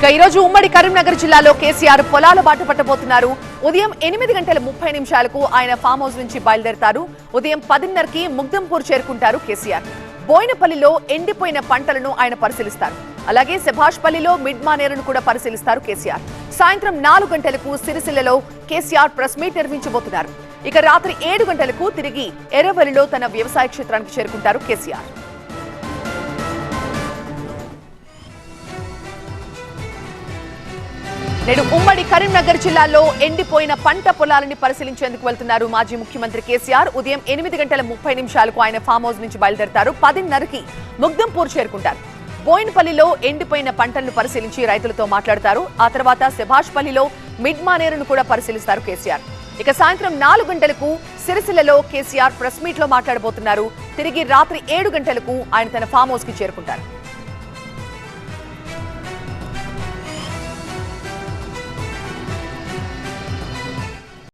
ఇక రోజు ఉమ్మడి కరీంనగర్ జిల్లాలో కేసీఆర్ పొలాల బాట పట్టబోతున్నారు. ఉదయం ఎనిమిది గంటల ముప్పై నిమిషాలకు ఆయన ఫామ్ హౌస్ నుంచి బయలుదేరతారు. ఉదయం పదిన్నరకి ముగ్ధంపూర్ చేరుకుంటారు కేసీఆర్. బోయినపల్లిలో ఎండిపోయిన పంటలను ఆయన పరిశీలిస్తారు. అలాగే శభాష్పల్లిలో మిడ్ మానేరును కూడా పరిశీలిస్తారు కేసీఆర్. సాయంత్రం నాలుగు గంటలకు సిరిసిల్లలో కేసీఆర్ ప్రెస్ మీట్ నిర్వహించబోతున్నారు. ఇక రాత్రి ఏడు గంటలకు తిరిగి ఎర్రవల్లిలో తన వ్యవసాయ క్షేత్రానికి చేరుకుంటారు కేసీఆర్. నేడు ఉమ్మడి కరీంనగర్ జిల్లాలో ఎండిపోయిన పంట పొలాలని పరిశీలించేందుకు వెళ్తున్నారు మాజీ ముఖ్యమంత్రి కేసీఆర్. ఉదయం ఎనిమిది గంటల ముప్పై నిమిషాలకు ఆయన ఫామ్ హౌస్ నుంచి బయలుదేరతారు. పదిన్నరకి ముగ్ధంపూర్ చేరుకుంటారు. బోయిన్పల్లిలో ఎండిపోయిన పంటలను పరిశీలించి రైతులతో మాట్లాడతారు. ఆ తర్వాత శభాష్పల్లిలో మిడ్ మానేరును కూడా పరిశీలిస్తారు కేసీఆర్. ఇక సాయంత్రం నాలుగు గంటలకు సిరిసిల్లలో కేసీఆర్ ప్రెస్ మీట్లో మాట్లాడబోతున్నారు. తిరిగి రాత్రి ఏడు గంటలకు ఆయన తన ఫామ్ హౌస్కి చేరుకుంటారు.